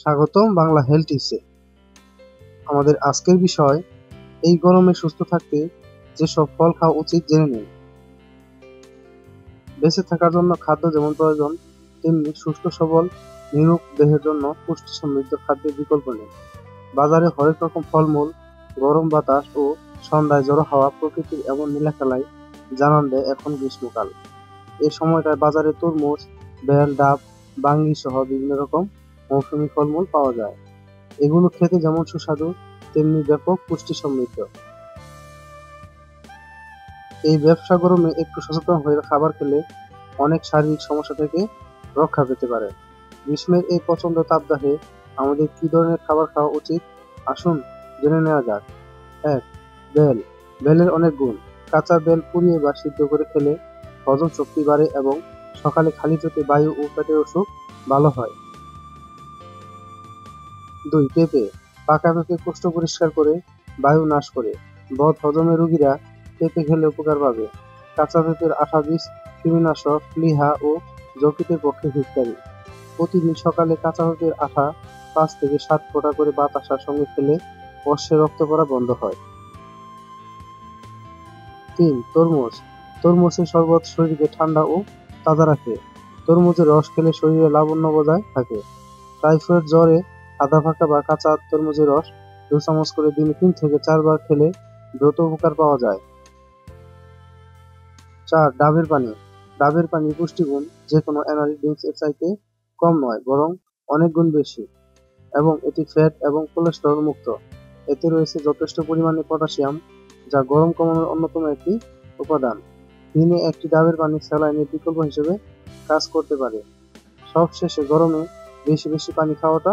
স্বাগতম বাংলা হেলথ টিপসে আমাদের আজকের বিষয়, এই গরমে সুস্থ থাকতে যেসব ফল খাওয়া উচিত জেনে নিন। বেঁচে থাকার জন্য খাদ্য যেমন প্রয়োজন, তেমনি সুস্থ সবল নিরূপ দেহের জন্য পুষ্টি সমৃদ্ধ খাদ্যের বিকল্প নেই। বাজারে হরেক রকম ফলমূল, গরম বাতাস ও সন্ধ্যায় জড়ো হাওয়া প্রকৃতির এমন নীলাখেলায় জানান দেয় এখন গ্রীষ্মকাল। এ সময়টায় বাজারে তরমুজ, বেল, ডাব বাঙ্গি সহ বিভিন্ন রকম মৌসুমী ফলমূল পাওয়া যায়। এগুলো খেতে যেমন সুস্বাদু, তেমনি ব্যাপক পুষ্টি সমৃদ্ধ। এই ব্যবসা গরমে একটু সচেতন হয়ে খাবার খেলে অনেক শারীরিক সমস্যা থেকে রক্ষা পেতে পারে। গ্রীষ্মের এই প্রচণ্ড তাপদাহে আমাদের কি ধরনের খাবার খাওয়া উচিত? আসুন জেনে নেওয়া যাক। এক, বেল। বেলের অনেক গুণ। কাঁচা বেল পুড়িয়ে বা সিদ্ধ করে খেলে হজম শক্তি বাড়ে এবং সকালে খালি পেটে বায়ু ও পেটের অসুখ ভালো হয়। দুই পেঁপে, পাকা পেঁপে কোষ্ঠ পরিষ্কার করে, বায়ু নাশ করে। বদ হজমের রোগীরা পেঁপে খেলে উপকার পাবে। কাঁচা পেঁপের আঠা বীজ, কৃমিনাশক, লিহা ও যকৃতের পক্ষে হিতকারী। প্রতিদিন সকালে কাঁচা পেঁপের আঠা পাঁচ থেকে সাত ফোঁটা করে বাতাসার সঙ্গে খেলে অশ্বে রক্ত পড়া বন্ধ হয়। তিন, তরমুজ। তরমুজের শরবত শরীরকে ঠান্ডা ও তাজা রাখে। তরমুজের রস খেলে শরীরে লাবণ্য বজায় থাকে। টাইফয়েড জ্বরে আধা ফাঁকা বা কাঁচা তরমুজের রস দু চামচ করে দিনে তিন থেকে চারবার খেলে দ্রুত উপকার পাওয়া যায়। চার, ডাবের পানি। ডাবের পানি পুষ্টিগুণ যে কোনো এনার্জি ড্রিঙ্কস এর চাইতে কম নয়, বরং অনেক গুণ বেশি এবং এটি ফ্যাট এবং কোলেস্টেরল মুক্ত। এতে রয়েছে যথেষ্ট পরিমাণে পটাশিয়াম, যা গরম কমানোর অন্যতম একটি উপাদান। দিনে একটি ডাবের পানি স্যালাইনের বিকল্প হিসেবে কাজ করতে পারে। সবশেষে গরমে বেশি বেশি পানি খাওয়াটা